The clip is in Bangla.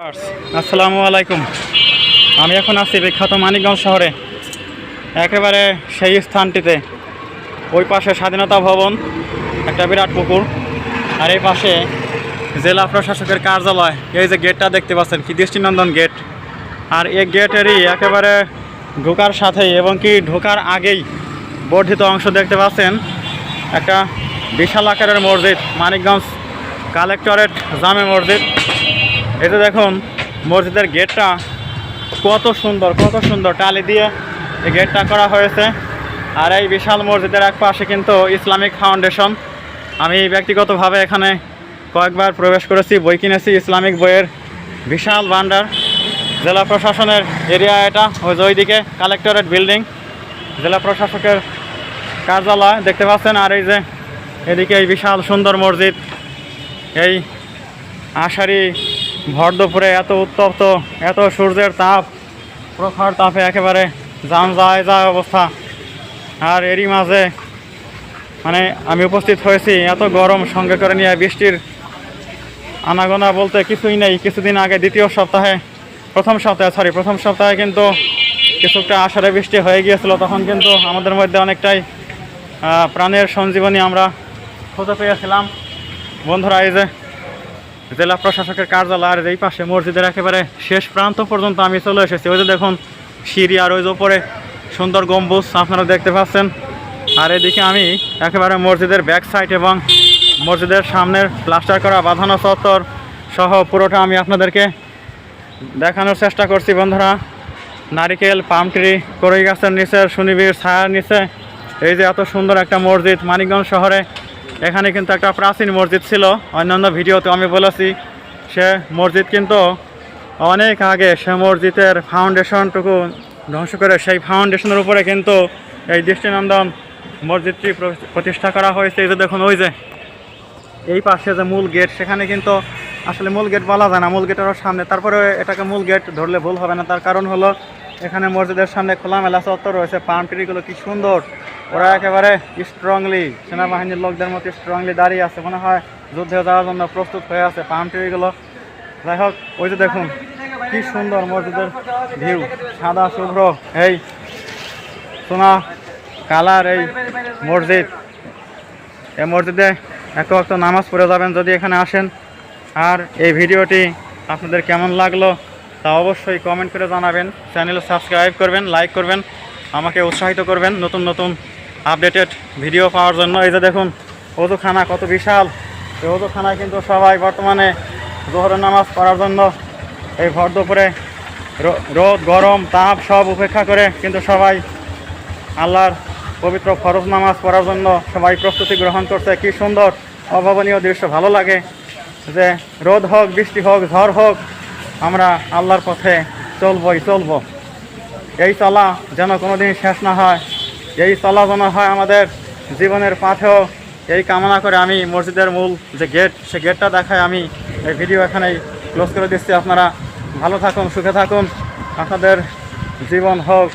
আসসালামু আলাইকুম। আমি এখন আছি বিখ্যাত মানিকগঞ্জ শহরে। একেবারে সেই স্থানটিতে, ওই পাশে স্বাধীনতা ভবন, একটা বিরাট পুকুর, আর এই পাশে জেলা প্রশাসকের কার্যালয়। এই যে গেটটা দেখতে পাচ্ছেন, কি দৃষ্টিনন্দন গেট। আর এই গেটেরই একেবারে ঢোকার সাথেই এবং কি ঢোকার আগেই বর্ধিত অংশ দেখতে পাচ্ছেন, একটা বিশাল আকারের মসজিদ, মানিকগঞ্জ কালেক্টরেট জামে মসজিদ। যে দেখুন, মসজিদের গেটটা কত সুন্দর কত সুন্দর। টালি দিয়ে এই গেটটা করা হয়েছে। আর এই বিশাল মসজিদের এক পাশে কিন্তু ইসলামিক ফাউন্ডেশন। আমি ব্যক্তিগতভাবে এখানে কয়েকবার প্রবেশ করেছি, বই কিনেছি, ইসলামিক বইয়ের বিশাল ভান্ডার জেলা প্রশাসনের এরিয়া এটা, ওই যে ওইদিকে, কালেক্টরেট বিল্ডিং। জেলা প্রশাসকের কার্যালয়, দেখতে পাচ্ছেন? আর এই যে এদিকে এই বিশাল সুন্দর মসজিদ। এই আষাঢ়ি ভর দুপুরে এত উত্তপ্ত, এত সূর্যের তাপ, প্রখর তাপে একেবারে যান যায় যায় অবস্থা। আর এরই মাঝে মানে আমি উপস্থিত হয়েছি, এত গরম সঙ্গে করে নিয়ে বৃষ্টির আনাগোনা বলতে কিছুই নেই। কিছুদিন আগে দ্বিতীয় সপ্তাহে, প্রথম সপ্তাহে সরি প্রথম সপ্তাহে কিন্তু কিছুটা আষাঢ়ে বৃষ্টি হয়ে গিয়েছিল। তখন কিন্তু আমাদের মধ্যে অনেকটাই প্রাণের সঞ্জীবনী আমরা খুঁজে পেয়েছিলাম। বন্ধুরা, এই যে জেলা প্রশাসকের কার্যালয় আর এই পাশে মসজিদের একেবারে শেষ প্রান্ত পর্যন্ত আমি চলে এসেছি। ওই যে দেখুন, সিঁড়ি আর ওই যে উপরে সুন্দর গম্বুজ, আপনারা দেখতে পাচ্ছেন। আর এদিকে আমি একেবারে মসজিদের ব্যাক সাইড এবং মসজিদের সামনের প্লাস্টার করা বাঁধানো চত্বর সহ পুরোটা আমি আপনাদেরকে দেখানোর চেষ্টা করছি, বন্ধুরা। নারিকেল পাম ট্রি করই গাছের নিচে, সুনিবিড় ছায়ার নিচে। এই যে এত সুন্দর একটা মসজিদ মানিকগঞ্জ শহরে। এখানে কিন্তু একটা প্রাচীন মসজিদ ছিল। অন্যান্য ভিডিওতে আমি বলেছি, সে মসজিদ কিন্তু অনেক আগে সে মসজিদের ফাউন্ডেশনটুকু ধ্বংস করে সেই ফাউন্ডেশনের উপরে কিন্তু এই দৃষ্টিনন্দন মসজিদটি প্রতিষ্ঠা করা হয়েছে। এই যে দেখুন, ওই যে এই পাশে যে মূল গেট সেখানে কিন্তু আসলে মূল গেট বলা যায় না, মূল গেটের সামনে। তারপরে এটাকে মূল গেট ধরলে ভুল হবে না। তার কারণ হলো এখানে মসজিদের সামনে খোলামেলা চত্বর রয়েছে পাম ট্রিগুলো কি সুন্দর। ওরা একেবারে স্ট্রংলি সেনাবাহিনীর লোকদের মতো স্ট্রংলি দাঁড়িয়ে আছে। মনে হয় যুদ্ধে যাওয়ার জন্য প্রস্তুত হয়ে আছে পাম ট্রিগুলো যাই হোক, ওই যে দেখুন, কি সুন্দর মসজিদের ভিউ সাদা শুভ্র। এই সোনা কালার এই মসজিদ। এই মসজিদে এক ওয়াক্ত নামাজ পড়ে যাবেন যদি এখানে আসেন। আর এই ভিডিওটি আপনাদের কেমন লাগল? তা অবশ্যই কমেন্ট করে জানাবেন। চ্যানেল সাবস্ক্রাইব করবেন লাইক করবেন, আমাকে উৎসাহিত করবেন নতুন নতুন আপডেটেড ভিডিও পাওয়ার জন্য। এই যে দেখুন, ওজুখানা কত বিশাল। এই ওজুখানায় কিন্তু সবাই বর্তমানে জোহরের নামাজ পড়ার জন্য এই ভর দুপুরে রোদ, গরম, তাপ সব উপেক্ষা করে কিন্তু সবাই আল্লাহর পবিত্র ফরজ নামাজ পড়ার জন্য সবাই প্রস্তুতি গ্রহণ করছে। কি সুন্দর, অভাবনীয় দৃশ্য। ভালো লাগে যে রোদ হোক, বৃষ্টি হোক, ঝড় হোক আমরা আল্লাহর পথে চলবই, চলব। এই চলা যেন কোনো কোনোদিন শেষ না হয়, এই চলা যেন হয় আমাদের জীবনের পাথেও এই কামনা করে আমি মসজিদের মূল যে গেট সে গেটটা দেখায় আমি এই ভিডিও এখানেই ক্লোজ করে দিচ্ছি। আপনারা ভালো থাকুন, সুখে থাকুন। আপনাদের জীবন হোক।